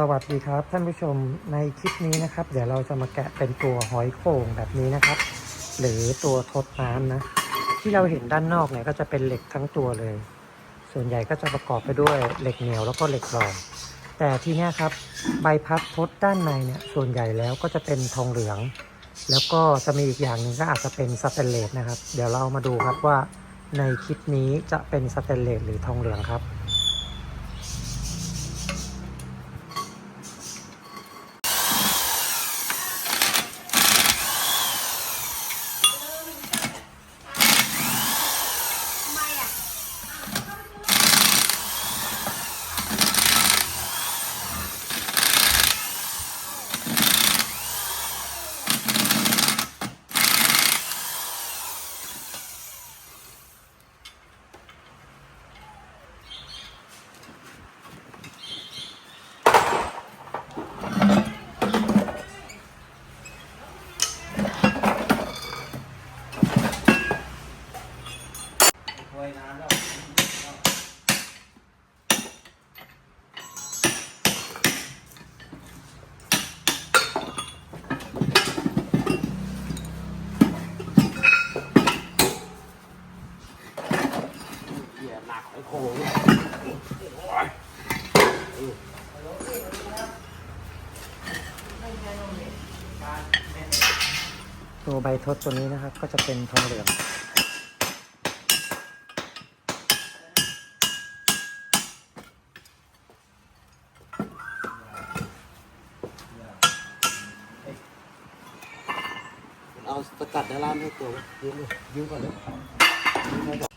สวัสดีครับท่านผู้ชมในคลิปนี้นะครับ เดี๋ยวเราจะมาแกะเป็นตัวหอยโข่งแบบนี้นะครับ หรือตัวทดน้ำนะ ที่เราเห็นด้านนอกเนี่ยก็จะเป็นเหล็กทั้งตัวเลย ส่วนใหญ่ก็จะประกอบไปด้วยเหล็กเหนียวแล้วก็เหล็กหลอมแต่ทีเนี้ครับใบพัดทดด้านในเนี่ยส่วนใหญ่แล้วก็จะเป็นทองเหลือง แล้วก็จะมีอีกอย่างหนึ่งก็อาจจะเป็นสแตนเลสนะครับ เดี๋ยวเรามาดูครับว่าในคลิปนี้จะเป็นสแตนเลสหรือทองเหลืองครับักของโคตัวใบทดตัวนี้นะครับ ก็จะเป็นทองเหลืองเอาสกัดในร้านให้ตัวยืมเลยยืมก่อนเลย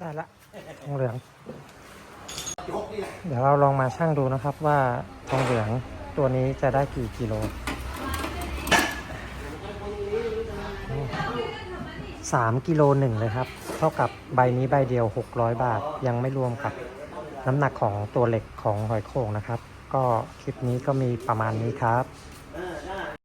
ได้ละทองเหลือง เดี๋ยวเราลองมาชั่งดูนะครับว่าทองเหลืองตัวนี้จะได้กี่กิโลสามกิโลหนึ่งเลยครับ เท่ากับใบนี้ใบเดียว 600 บาทยังไม่รวมกับน้ำหนักของตัวเหล็กของหอยโข่งนะครับ ก็คลิปนี้ก็มีประมาณนี้ครับ